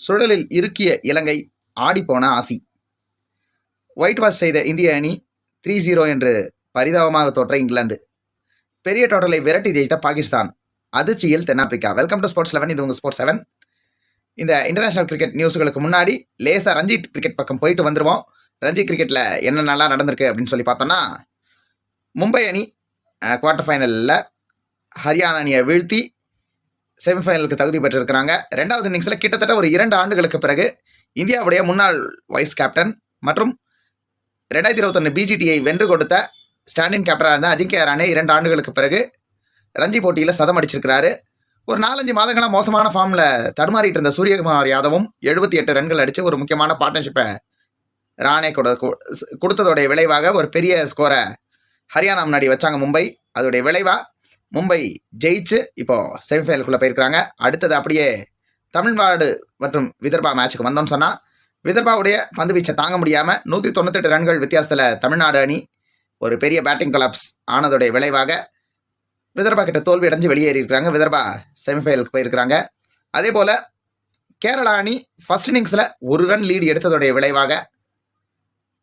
சுழலில் இறுக்கிய இலங்கை ஆடிப்போன ஆசி. White wash செய்த இந்திய அணி த்ரீ ஜீரோ என்று பரிதாபமாக தோற்ற இங்கிலாந்து. பெரிய டோட்டலை விரட்டி ஜெயித்த பாகிஸ்தான். அதிர்ச்சியில் தென்னாப்பிரிக்கா. வெல்கம் டு ஸ்போர்ட்ஸ் லெவன் இது உங்கள் ஸ்போர்ட்ஸ் செவன் இந்த இன்டர்நேஷனல் கிரிக்கெட் நியூஸுகளுக்கு முன்னாடி லேசாக ரஞ்சி கிரிக்கெட் பக்கம் போயிட்டு வந்துடுவோம் ரஞ்சி கிரிக்கெட்டில் என்ன நல்லா நடந்திருக்கு அப்படின்னு சொல்லி பார்த்தோன்னா மும்பை அணி குவார்ட்டர் ஃபைனலில் ஹரியானா அணியை வீழ்த்தி செமிஃபைனலுக்கு தகுதி பெற்றிருக்கிறாங்க. ரெண்டாவது இன்னிங்ஸில் கிட்டத்தட்ட ஒரு இரண்டு ஆண்டுகளுக்கு பிறகு இந்தியாவுடைய முன்னாள் வைஸ் கேப்டன் மற்றும் ரெண்டாயிரத்தி இருபத்தொன்று பிஜிடியை வென்று கொடுத்த ஸ்டாண்டின் கேப்டனாக இருந்த அஜிங்கே ராணே இரண்டு ஆண்டுகளுக்கு பிறகு ரஞ்சி போட்டியில் சதம் அடிச்சிருக்கிறாரு. ஒரு நாலஞ்சு மாதங்களாக மோசமான ஃபார்மில் தடுமாறிட்டு இருந்த சூரியகுமார் யாதவும் எழுபத்தி எட்டு ரன்கள் அடித்து ஒரு முக்கியமான பார்ட்னர்ஷிப்பை ராணே கொடு கொடுத்ததோடைய விளைவாக ஒரு பெரிய ஸ்கோரை ஹரியானா முன்னாடி வச்சாங்க மும்பை. அதோடைய விளைவாக மும்பை ஜெயிச்சு இப்போ செமிஃபைனலுக்குள்ளே போயிருக்கிறாங்க. அடுத்தது அப்படியே தமிழ்நாடு மற்றும் விதர்பா மேட்ச்சுக்கு வந்தோம்னு சொன்னால் விதர்பாவுடைய பந்து வீச்சை தாங்க முடியாமல் நூற்றி தொண்ணூத்தெட்டு ரன்கள் வித்தியாசத்தில் தமிழ்நாடு அணி ஒரு பெரிய பேட்டிங் கொலாப்ஸ் ஆனதுடைய விளைவாக விதர்பா கிட்ட தோல்வி அடைஞ்சு வெளியேறி இருக்கிறாங்க விதர்பா செமிஃபைனலுக்கு போயிருக்கிறாங்க. அதே போல் கேரளா அணி ஃபர்ஸ்ட் இன்னிங்ஸில் ஒரு ரன் லீடு எடுத்ததுடைய விளைவாக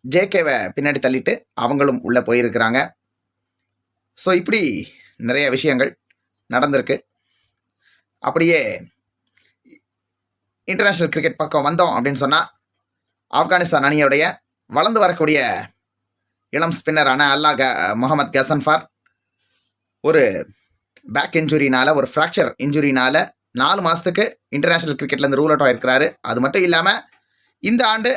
ஜேகேவை பின்னாடி தள்ளிட்டு அவங்களும் உள்ளே போயிருக்கிறாங்க. ஸோ இப்படி நிறைய விஷயங்கள் நடந்திருக்கு. அப்படியே இன்டர்நேஷ்னல் கிரிக்கெட் பக்கம் வந்தோம் அப்படின்னு சொன்னால் ஆப்கானிஸ்தான் அணியுடைய வளர்ந்து வரக்கூடிய இளம் ஸ்பின்னரான அல்லா க முகமது கசன்ஃபார் ஒரு பேக் இன்ஜுரினால் ஒரு ஃப்ராக்சர் இன்ஜுரினால் நாலு மாதத்துக்கு இன்டர்நேஷ்னல் கிரிக்கெட்லேருந்து ரூல் அவுட் ஆகிருக்கிறாரு அது மட்டும் இல்லாமல் இந்த ஆண்டு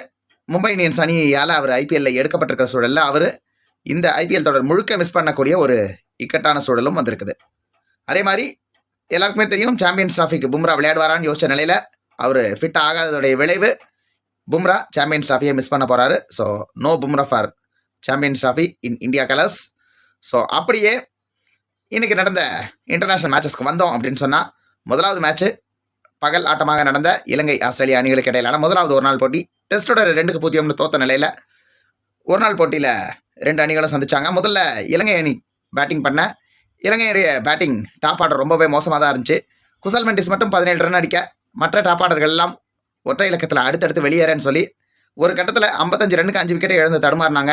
மும்பை இந்தியன்ஸ் அணியால் அவர் ஐபிஎல்ல எடுக்கப்பட்டிருக்கிற சூழலில் அவர் இந்த ஐபிஎல் தொடர் முழுக்க மிஸ் பண்ணக்கூடிய ஒரு இக்கட்டான சூழலும் வந்திருக்குது. அதே மாதிரி எல்லாருக்குமே தெரியும் சாம்பியன்ஸ் டிராஃபிக்கு பும்ரா விளையாடுவாரான்னு யோசிச்ச நிலையில் அவர் ஃபிட் ஆகாததுடைய விளைவு பும்ரா சாம்பியன்ஸ் டிராஃபியை மிஸ் பண்ண போகிறாரு so no Bumrah for Champions Trophy in India colours so அப்படியே இன்னைக்கு நடந்த இன்டர்நேஷ்னல் மேட்சஸ்க்கு வந்தோம் அப்படின்னு சொன்னால் முதலாவது மேட்ச்சு பகல் ஆட்டமாக நடந்த இலங்கை ஆஸ்திரேலியா அணிகளுக்கு இடையிலான முதலாவது ஒரு நாள் போட்டி டெஸ்டோட ரெண்டுக்கு பூஜ்ஜியம்னு தோத்த நிலையில் ஒரு நாள் போட்டியில் ரெண்டு அணிகளும் சந்திச்சாங்க. முதல்ல இலங்கை அணி பேட்டிங் பண்ண. இலங்கையுடைய பேட்டிங் டாப் ஆர்டர் ரொம்பவே மோசமாக தான் இருந்துச்சு. குசல் மெண்டிஸ் மட்டும் பதினேழு ரன் அடிக்க. மற்ற டாப் ஆர்டர்கள் எல்லாம் ஒற்றை இலக்கத்தில் அடுத்தடுத்து வெளியேறேன்னு சொல்லி ஒரு கட்டத்தில் ஐம்பத்தஞ்சு ரன்னுக்கு அஞ்சு விக்கெட்டை இழந்து தடுமாறினாங்க.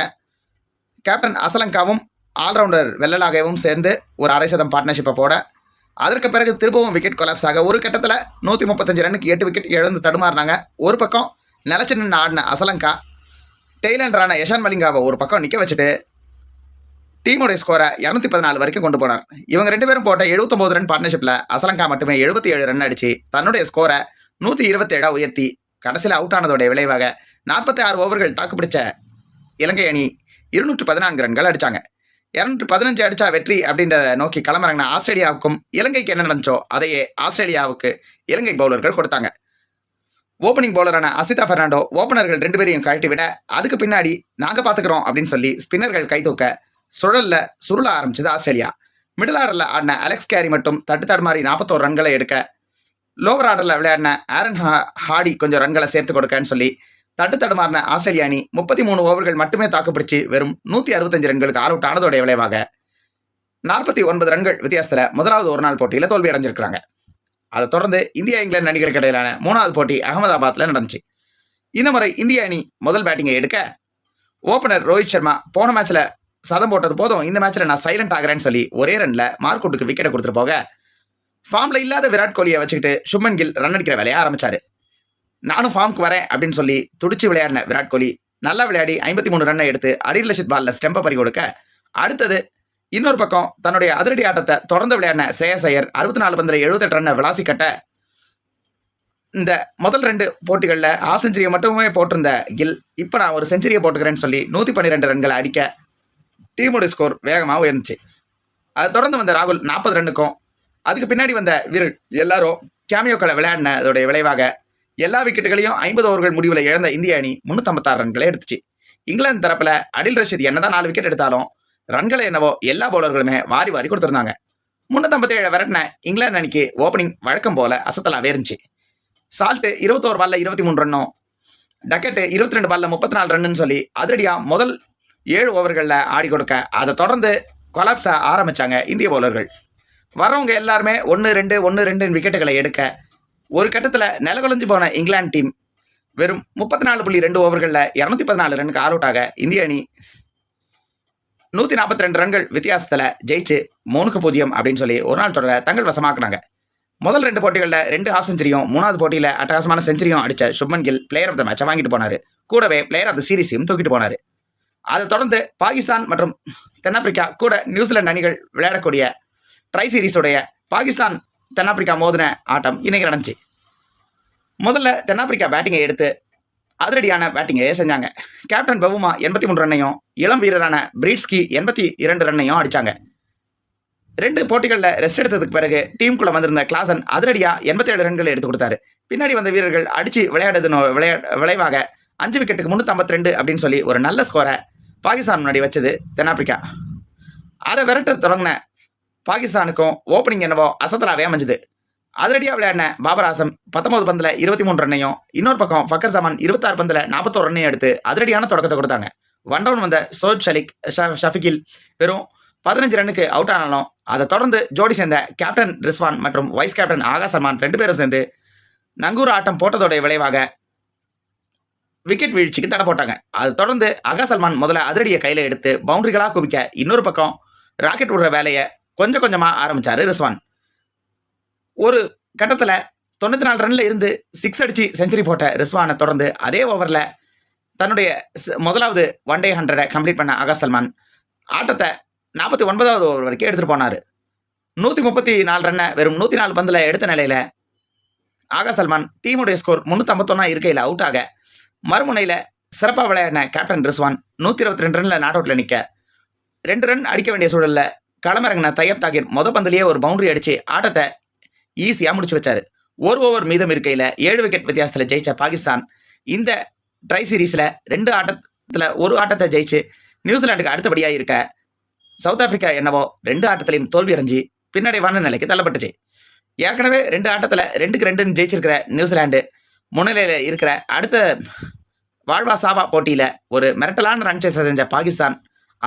கேப்டன் அசலங்காவும் ஆல்ரவுண்டர் வெள்ளலாகவும் சேர்ந்து ஒரு அரை சதம் பார்ட்னர்ஷிப்பை போட. அதற்கு பிறகு திரும்பவும் விக்கெட் கொலாப்ஸ் ஆக ஒரு கட்டத்தில் நூற்றி முப்பத்தஞ்சு ரன்னுக்கு எட்டு விக்கெட் இழந்து தடுமாறினாங்க. ஒரு பக்கம் நிலச்சி நின்று ஆடின அசலங்கா டெய்லண்டரான யஷான் மலிங்காவை ஒரு பக்கம் நிற்க வச்சுட்டு டீமுடைய ஸ்கோரை இரநூத்தி பதினாலு வரைக்கும் கொண்டு போனார். இவங்க ரெண்டு பேரும் போட்ட 79 ரன் பார்ட்னர்ஷிப்பில் அசலங்கா மட்டுமே எழுபத்தி ஏழு ரன் அடிச்சு தன்னுடைய ஸ்கோரை நூற்றி இருபத்தேழா உயர்த்தி கடைசியில் அவுட் ஆனதோடைய விளைவாக நாற்பத்தி ஆறு ஓவர்கள் தாக்குப்பிடிச்ச இலங்கை அணி இருநூற்று பதினான்கு ரன்கள் அடித்தாங்க இரநூற்று பதினஞ்சு அடிச்சா வெற்றி அப்படின்றத நோக்கி களமிறங்கின ஆஸ்திரேலியாவுக்கும் இலங்கைக்கு என்ன நடந்துச்சோ அதையே ஆஸ்திரேலியாவுக்கு இலங்கை பவுலர்கள் கொடுத்தாங்க. ஓப்பனிங் பவுலரான அசிதா பெர்னாண்டோ ஓப்பனர்கள் ரெண்டு பேரையும் கழட்டி விட அதுக்கு பின்னாடி நாங்கள் பார்த்துக்கிறோம் அப்படின்னு சொல்லி ஸ்பின்னர்கள் கை தூக்க சுழல்ல சுருள ஆரம்பிச்சது ஆஸ்திரேலியா. மிடில் ஆர்டரில் ஆடின அலெக்ஸ் கேரி மட்டும் தட்டு தடுமாறி நாற்பத்தோரு ரன்களை எடுக்க லோவர் ஆர்டரில் விளையாடின ஆரன் ஹா ஹாடி கொஞ்சம் ரன்களை சேர்த்து கொடுக்கன்னு சொல்லி தட்டு தடுமாறின ஆஸ்திரேலிய அணி முப்பத்தி மூணு ஓவர்கள் மட்டுமே தாக்குப்பிடிச்சு வெறும் நூற்றி அறுபத்தஞ்சு ரன்களுக்கு ஆல் அவுட் ஆனதோடைய விளைவாக நாற்பத்தி ஒன்பது ரன்கள் வித்தியாசத்தில் முதலாவது ஒரு நாள் போட்டியில் தோல்வி அடைஞ்சிருக்கிறாங்க. அதை தொடர்ந்து இந்தியா இங்கிலாந்து அணிகளுக்கு இடையிலான மூணாவது போட்டி அகமதாபாத்தில் நடந்துச்சு. இந்த முறை இந்திய அணி முதல் பேட்டிங்கை எடுக்க ஓப்பனர் ரோஹித் சர்மா போன மேட்ச்சில் சதம் போட்டது போதும். இந்த மேட்ச்சில் நான் சைலண்ட் ஆகிறேன்னு சொல்லி ஒரே ரன்ல மார்க்கோட்டுக்கு விக்கெட்டை கொடுத்துட்டு போக ஃபார்மில் இல்லாத விராட் கோலியை வச்சுக்கிட்டு சுப்மன் கில் ரன் அடிக்கிற வேலையை ஆரம்பிச்சாரு. நானும் ஃபார்முக்கு வரேன் அப்படின்னு சொல்லி துடிச்சு விளையாடின விராட் கோலி நல்லா விளையாடி ஐம்பத்தி மூணு ரன்னை எடுத்து அடில் லட்சத் பாலில் ஸ்டெம்பை பறி கொடுக்க அடுத்தது இன்னொரு பக்கம் தன்னுடைய அதிரடி ஆட்டத்தை தொடர்ந்து விளையாடின சேயசையர் ஐயர் அறுபத்தி நாலு பந்தில் எழுபத்தெட்டு ரன்னை விளாசி கட்ட இந்த முதல் ரெண்டு போட்டிகளில் ஹாஃப் செஞ்சுரியை மட்டுமே போட்டிருந்த கில் இப்போ நான் ஒரு செஞ்சுரியை போட்டுக்கிறேன்னு சொல்லி நூற்றி பன்னிரெண்டு ரன்களை அடிக்க டீமோட ஸ்கோர் வேகமாக உயர்ந்துச்சு. அதை தொடர்ந்து வந்த ராகுல் நாற்பது ரன்னுக்கும் அதுக்கு பின்னாடி வந்த வீரர் எல்லாரும் கேமியோக்களை விளையாடினதோடைய விளைவாக எல்லா விக்கெட்டுகளையும் ஐம்பது ஓவர்கள் முடிவில் இழந்த இந்திய அணி முந்நூற்றம்பத்தாறு ரன்களை எடுத்துச்சு. இங்கிலாந்து தரப்பில் அடில் ரஷீத் என்னதான் நாலு விக்கெட் எடுத்தாலும் ரன்களை என்னவோ எல்லா பவுலர்களுமே வாரி வாரி கொடுத்துருந்தாங்க. முந்நூற்றம்பத்தேழு விரட்டின இங்கிலாந்து அணிக்கு ஓப்பனிங் வழக்கம் போல அசத்தலாகவே இருந்துச்சு சால்ட்டு இருபத்தோரு பால்ல இருபத்தி மூணு ரன்னும் டக்கெட்டு இருபத்தி ரெண்டு பால்ல முப்பத்தி நாலு ரன்னுன்னு சொல்லி அதிரடியாக முதல் ஏழு ஓவர்களில் ஆடி கொடுக்க. அதை தொடர்ந்து கொலாப்ஸை ஆரம்பிச்சாங்க இந்திய பவுலர்கள் வரவங்க எல்லாருமே ஒன்று ரெண்டு ஒன்று ரெண்டு விக்கெட்டுகளை எடுக்க ஒரு கட்டத்தில் நிலகுலைஞ்சு போன இங்கிலாந்து டீம் வெறும் முப்பத்தி நாலு புள்ளி ரெண்டு ஓவர்களில் இரநூத்தி பதினாலு ரன்னுக்கு ஆல் அவுட் ஆக இந்திய அணி நூற்றி நாற்பத்தி ரெண்டு ரன்கள் வித்தியாசத்தில் ஜெயிச்சு மூணுக்கு பூஜ்ஜியம் அப்படின்னு சொல்லி ஒரு நாள் தொடர தங்கள் வசமாக்குனாங்க. முதல் ரெண்டு போட்டிகளில் ரெண்டு ஹாஃப் செஞ்சுரியும் மூணாவது போட்டியில் அட்டகாசமான செஞ்சுரியும் அடித்த Shubman Gill player of the மேட்சை வாங்கிட்டு போனார். கூடவே பிளேயர் ஆஃப் த சீரிஸையும் தூக்கிட்டு போனார். அதை தொடர்ந்து பாகிஸ்தான் மற்றும் தென்னாப்பிரிக்கா கூட நியூசிலாந்து அணிகள் விளையாடக்கூடிய ட்ரை சீரிஸுடைய பாகிஸ்தான் தென்னாப்பிரிக்கா மோதின ஆட்டம் இன்றைக்கி நடந்துச்சு. முதல்ல தென்னாப்பிரிக்கா பேட்டிங்கை எடுத்து அதிரடியான பேட்டிங்கை செஞ்சாங்க. கேப்டன் பவுமா எண்பத்தி மூணு ரன்னையும் இளம் வீரரான பிரீட்ஸ்கி எண்பத்தி இரண்டு ரன்னையும் அடிச்சாங்க. ரெண்டு போட்டிகளில் ரெஸ்ட் எடுத்ததுக்கு பிறகு டீமுக்குள்ளே வந்திருந்த கிளாசன் அதிரடியாக எண்பத்தி ஏழு ரன்களை எடுத்து கொடுத்தாரு. பின்னாடி வந்த வீரர்கள் அடித்து விளையாடுறது விளையா விளைவாக அஞ்சு விக்கெட்டுக்கு முந்நூற்றம்பத்தி ரெண்டு அப்படின்னு சொல்லி ஒரு நல்ல ஸ்கோரை பாகிஸ்தான் முன்னாடி வச்சது தென்னாப்பிரிக்கா. அதை விரட்ட தொடங்கின பாகிஸ்தானுக்கும் ஓப்பனிங் என்னவோ அசத்தலாகவே அமைஞ்சுது. அதிரடியாக விளையாடின பாபர் ஆசம் பத்தொம்பது பந்தில் இருபத்தி மூணு ரன்னையும் இன்னொரு பக்கம் ஃபக்கர் சமான் இருபத்தாறு பந்தில் நாற்பத்தோரு ரன்னையும் எடுத்து அதிரடியான தொடக்கத்தை கொடுத்தாங்க. ஒன் டவுன் வந்த சோத் ஷலிக் ஷ- ஷஃபிகில் வெறும் பதினஞ்சு ரன்னுக்கு அவுட் ஆனாலும் அதை தொடர்ந்து ஜோடி சேர்ந்த கேப்டன் ரிஸ்வான் மற்றும் வைஸ் கேப்டன் ஆகா சல்மான் ரெண்டு பேரும் சேர்ந்து நங்கூர் ஆட்டம் போட்டதோடைய விளைவாக விக்கெட் வீழ்ச்சிக்கு தடை போட்டாங்க. அதை தொடர்ந்து அகா சல்மான் முதல்ல அதிரடியை கையில் எடுத்து பவுண்டரிகளாக குவிக்க இன்னொரு பக்கம் ராக்கெட் விடுற வேலையை கொஞ்சம் கொஞ்சமாக ஆரம்பித்தார் ரிஸ்வான். ஒரு கட்டத்தில் தொண்ணூற்றி நாலு ரன்ல இருந்து சிக்ஸ் அடித்து செஞ்சுரி போட்ட ரிஸ்வானை தொடர்ந்து அதே ஓவரில் தன்னுடைய முதலாவது ஒன் டே ஹண்ட்ரடை கம்ப்ளீட் பண்ண அகா சல்மான் ஆட்டத்தை நாற்பத்தி ஒன்பதாவது ஓவர் வரைக்கும் எடுத்துகிட்டு போனார். நூற்றி முப்பத்தி நாலு ரன்னை வெறும் நூற்றி நாலு பந்தில் எடுத்த நிலையில் ஆகா சல்மான் டீமுடைய ஸ்கோர் முந்நூற்றம்பத்தொன்னா இருக்கையில் அவுட் ஆக மறுமுனையில் சிறப்பாக விளையாடின கேப்டன் ரிஸ்வான் நூற்றி இருபத்தி ரெண்டு ரனில் நாட் அவுட்டில் நிற்க ரெண்டு ரன் அடிக்க வேண்டிய சூழலில் களமிறங்கின தையப் தாகிர் மொத பந்திலேயே ஒரு பவுண்டரி அடித்து ஆட்டத்தை ஈஸியாக முடிச்சு வச்சார். ஒரு ஓவர் மீதம் இருக்கையில் ஏழு விக்கெட் வித்தியாசத்தில் ஜெயிச்ச பாகிஸ்தான் இந்த ட்ரை சீரீஸில் ரெண்டு ஆட்டத்தில் ஒரு ஆட்டத்தை ஜெயிச்சு நியூசிலாண்டுக்கு அடுத்தபடியாக இருக்க சவுத் ஆப்பிரிக்கா என்னவோ ரெண்டு ஆட்டத்திலையும் தோல்வி அடைஞ்சு பின்னடைவான நிலைக்கு தள்ளப்பட்டுச்சு. ஏற்கனவே ரெண்டு ஆட்டத்தில் ரெண்டுக்கு ரெண்டுன்னு ஜெயிச்சிருக்கிற நியூசிலாண்டு முன்னிலையில் இருக்கிற அடுத்த வாழ்வா சாவா போட்டியில் ஒரு மிரட்டலான ரன் சேஸ் செஞ்ச பாகிஸ்தான்.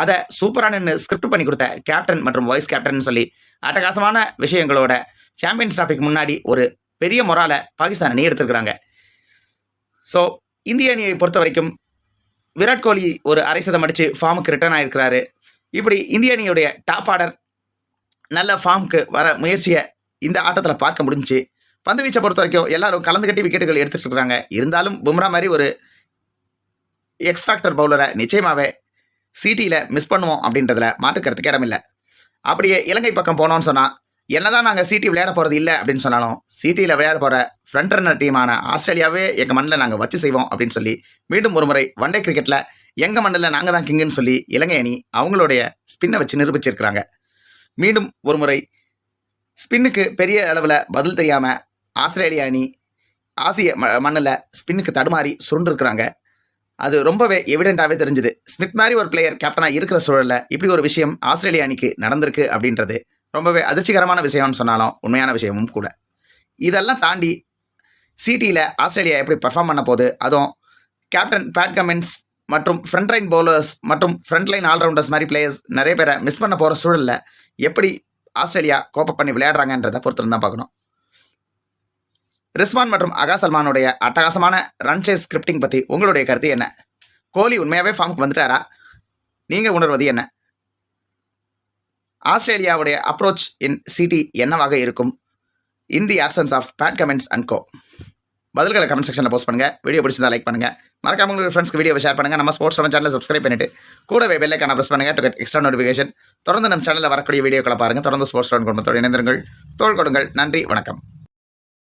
அதை சூப்பரான ஸ்கிரிப்ட் பண்ணி கொடுத்த கேப்டன் மற்றும் வைஸ் கேப்டன் சொல்லி அட்டகாசமான விஷயங்களோட சாம்பியன்ஸ் டிராஃபிக் முன்னாடி ஒரு பெரிய மொராலை பாகிஸ்தான் அணி எடுத்திருக்கிறாங்க. ஸோ இந்திய அணியை பொறுத்த வரைக்கும் விராட் கோலி ஒரு அரை சதம் அடித்து ஃபார்முக்கு ரிட்டர்ன் ஆகிருக்கிறாரு இப்படி இந்திய அணியுடைய டாப் ஆர்டர் நல்ல ஃபார்முக்கு வர முயற்சியை இந்த ஆட்டத்தில் பார்க்க முடிஞ்சுச்சு. பந்து வீச்சை பொறுத்த வரைக்கும் எல்லாரும் கலந்து கட்டி விக்கெட்டுகள் எடுத்துகிட்டு இருக்கிறாங்க இருந்தாலும் பும்ரா மாதிரி ஒரு எக்ஸ் ஃபேக்டர் பவுலரை நிச்சயமாகவே சிட்டியில் மிஸ் பண்ணுவோம் அப்படின்றதுல மாற்றுக்கிறதுக்கு இடமில்லை அப்படியே இலங்கை பக்கம் போனோம்னு சொன்னால் என்னதான் நாங்கள் சிட்டி விளையாட போகிறது இல்லை அப்படின்னு சொன்னாலும் சிட்டியில் விளையாட போகிற ஃப்ரண்ட் ரன்னர் டீமான ஆஸ்திரேலியாவே எங்கள் மண்ணில் நாங்கள் வச்சு செய்வோம் அப்படின்னு சொல்லி மீண்டும் ஒரு முறை ஒன்டே கிரிக்கெட்டில் எங்கள் மண்ணில் நாங்கள் தான் கிங்குன்னு சொல்லி இலங்கை அணி அவங்களுடைய ஸ்பின்னை வச்சு நிரூபிச்சிருக்கிறாங்க. மீண்டும் ஒரு முறை ஸ்பின்னுக்கு பெரிய அளவில் பதில் தெரியாமல் ஆஸ்திரேலிய அணி ஆசிய ம மண்ணில் ஸ்பின்னுக்கு தடுமாறி சுருண்டிருக்கிறாங்க. அது ரொம்பவே எவிடென்ட்டாகவே தெரிஞ்சுது. ஸ்மித் மாதிரி ஒரு பிளேயர் கேப்டனாக இருக்கிற சூழலில் இப்படி ஒரு விஷயம் ஆஸ்திரேலிய அணிக்கு நடந்திருக்கு அப்படின்றது ரொம்பவே அதிர்ச்சிகரமான விஷயம்னு சொன்னாலும் உண்மையான விஷயமும் கூட. இதெல்லாம் தாண்டி சிடியில் ஆஸ்திரேலியா எப்படி பர்ஃபார்ம் பண்ண போகுது? அதுவும் கேப்டன் பேட் கமின்ஸ் மற்றும் ஃப்ரண்ட் லைன் பவுலர்ஸ் மற்றும் ஃப்ரண்ட் லைன் ஆல்ரவுண்டர்ஸ் மாதிரி பிளேயர்ஸ் நிறைய பேரை மிஸ் பண்ண போகிற சூழலில் எப்படி ஆஸ்திரேலியா கோப்பப் பண்ணி விளையாடுறாங்கன்றதை பொறுத்திருந்தான் பார்க்கணும். ரிஸ்வான் மற்றும் அகா சல்மானுடைய அட்டகாசமான ரன் சேஸ் ஸ்கிரிப்டிங் பற்றி உங்களுடைய கருத்து என்ன? கோலி உண்மையாகவே ஃபார்முக்கு வந்துட்டாரா? நீங்கள் உணர்வது என்ன? ஆஸ்திரேலியாவுடைய அப்ரோச் இன் சிடி என்னவாக இருக்கும்? In the absence of Pat Cummins and co பதில்களை கமெண்ட் செக்ஷனில் போஸ்ட் பண்ணுங்கள் வீடியோ பிடிச்சிருந்தா லைக் பண்ணுங்கள் மறக்காம உங்களுக்கு ஃப்ரெண்ட்ஸ்க்கு வீடியோ ஷேர் பண்ணுங்கள் நம்ம ஸ்போர்ட்ஸ் நம்ம சேனலை சப்ஸ்கிரைப் பண்ணிட்டு கூடவே பெல்லைக்கான ப்ரெஸ் பண்ணுங்கள் டு கெட் எக்ஸ்ட்ரா நோட்டிஃபிகேஷன் தொடர்ந்து நம்ம சேனலில் வரக்கூடிய வீடியோக்களை பாருங்கள் தொடர்ந்து ஸ்போர்ட்ஸ் குடும்பத்தோடு இணைந்திருங்கள். தோல் கொடுங்கள் நன்றி. வணக்கம்.